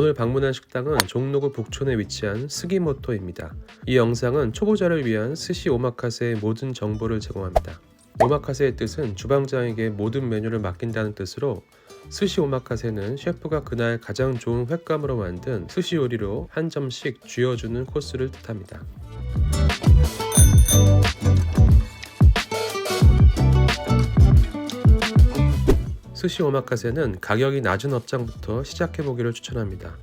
오늘 방문한 식당은 종로구 북촌에 위치한 스기모토입니다. 이 영상은 초보자를 위한 스시 오마카세의 모든 정보를 제공합니다. 오마카세의 뜻은 주방장에게 모든 메뉴를 맡긴다는 뜻으로 스시 오마카세는 셰프가 그날 가장 좋은 횟감으로 만든 스시 요리로 한 점씩 쥐어주는 코스를 뜻합니다. 스시 오마카세는 가격이 낮은 업장부터 시작해보기를 추천합니다.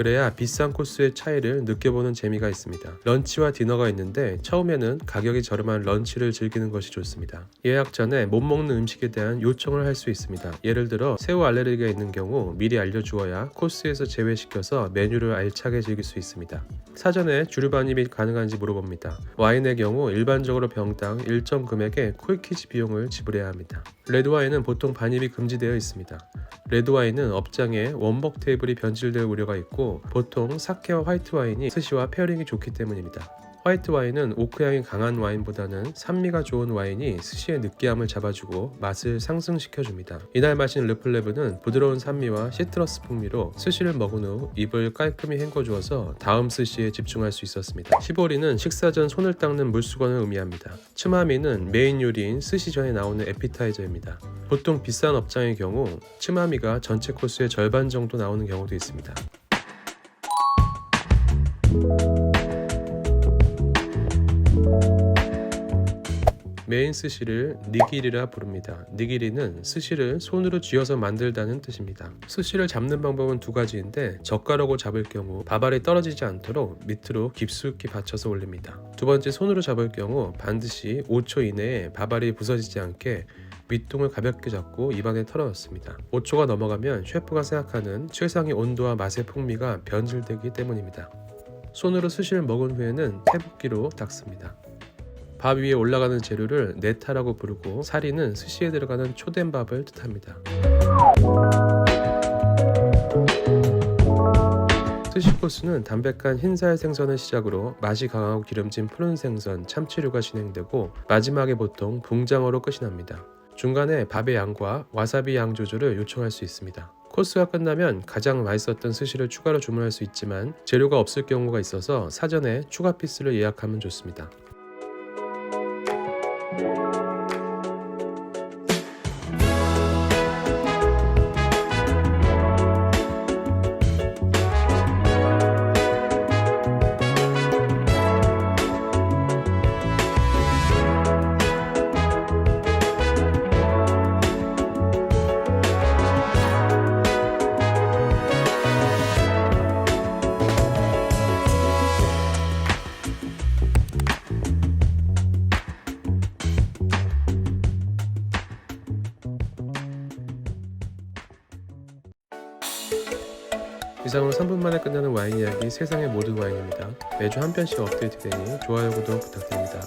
그래야 비싼 코스의 차이를 느껴보는 재미가 있습니다. 런치와 디너가 있는데 처음에는 가격이 저렴한 런치를 즐기는 것이 좋습니다. 예약 전에 못 먹는 음식에 대한 요청을 할 수 있습니다. 예를 들어 새우 알레르기가 있는 경우 미리 알려주어야 코스에서 제외시켜서 메뉴를 알차게 즐길 수 있습니다. 사전에 주류 반입이 가능한지 물어봅니다. 와인의 경우 일반적으로 병당 일정 금액의 콜키지 비용을 지불해야 합니다. 레드와인은 보통 반입이 금지되어 있습니다. 레드와인은 업장에 원복 테이블이 변질될 우려가 있고 보통 사케와 화이트 와인이 스시와 페어링이 좋기 때문입니다. 화이트 와인은 오크향이 강한 와인보다는 산미가 좋은 와인이 스시의 느끼함을 잡아주고 맛을 상승시켜줍니다. 이날 마신 르플레브는 부드러운 산미와 시트러스 풍미로 스시를 먹은 후 입을 깔끔히 헹궈주어서 다음 스시에 집중할 수 있었습니다. 시보리는 식사 전 손을 닦는 물수건을 의미합니다. 츠마미는 메인 요리인 스시 전에 나오는 에피타이저입니다. 보통 비싼 업장의 경우 츠마미가 전체 코스의 절반 정도 나오는 경우도 있습니다. 메인 스시를 니기리라 부릅니다. 니기리는 스시를 손으로 쥐어서 만들다는 뜻입니다. 스시를 잡는 방법은 두 가지인데 젓가락으로 잡을 경우 밥알이 떨어지지 않도록 밑으로 깊숙이 받쳐서 올립니다. 두 번째 손으로 잡을 경우 반드시 5초 이내에 밥알이 부서지지 않게 밑동을 가볍게 잡고 입안에 털어넣습니다. 5초가 넘어가면 셰프가 생각하는 최상의 온도와 맛의 풍미가 변질되기 때문입니다. 손으로 스시를 먹은 후에는 태붓기로 닦습니다. 밥 위에 올라가는 재료를 네타라고 부르고 사리는 스시에 들어가는 초된 밥을 뜻합니다. 스시 코스는 담백한 흰살 생선을 시작으로 맛이 강하고 기름진 푸른 생선, 참치류가 진행되고 마지막에 보통 붕장어로 끝이 납니다. 중간에 밥의 양과 와사비 양 조절을 요청할 수 있습니다. 코스가 끝나면 가장 맛있었던 스시를 추가로 주문할 수 있지만 재료가 없을 경우가 있어서 사전에 추가 피스를 예약하면 좋습니다. 이상으로 3분 만에 끝나는 와인 이야기 세상의 모든 와인입니다. 매주 한 편씩 업데이트되니 좋아요 구독 부탁드립니다.